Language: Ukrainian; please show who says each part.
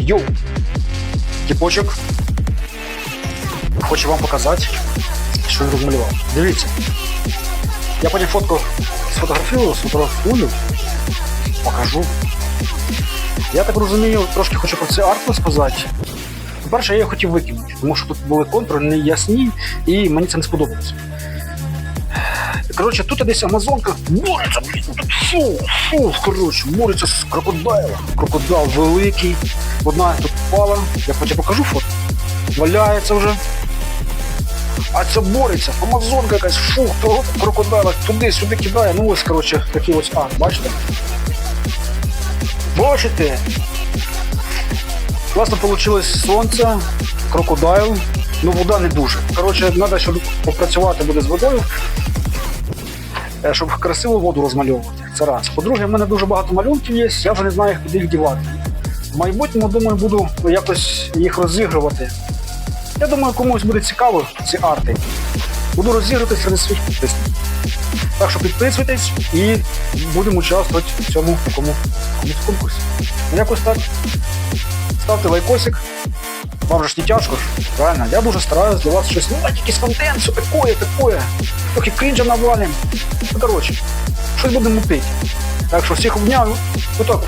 Speaker 1: Йоу! Тіпочок. Хочу вам показати, що він розмалював. Дивіться. Я потім фотку сфотографую, сфотографую, покажу. Я так розумію, трошки хочу про цей арт сказати. По-перше, я його хотів викинути, тому що тут були контури неясні, і мені це не сподобалося. Коротше, тут десь Амазонка бореться, фу, фу, коротше, бореться з крокодилом. Крокодил великий. Одна тут впала, я потім покажу фото. Валяється вже. А це бореться, Амазонка якась, фу, того крокодила туди-сюди кидає. Ну ось, коротше, такий ось арт, бачите? Бачите? Класно вийшло сонце, крокодайл, ну вода не дуже. Коротше, треба, щоб попрацювати буде з водою, щоб красиву воду розмальовувати. Це раз. По-друге, в мене дуже багато малюнків є, я вже не знаю, куди їх дівати. В майбутньому, думаю, буду якось їх розігрувати. Я думаю, комусь буде цікаво ці арти. Буду розігрувати серед своїх підписників. Так що підписуйтесь і будемо участвувати в цьому такому конкурсі. Якось так. Ставте лайкосик. Вам же не тяжко, правильно? Я дуже стараюсь для вас щось, ну, якийсь контент, все такое, такое. Трохи крінжа навалим. Ну, коротше, щось будемо пити. Так що всіх обняв. Отак.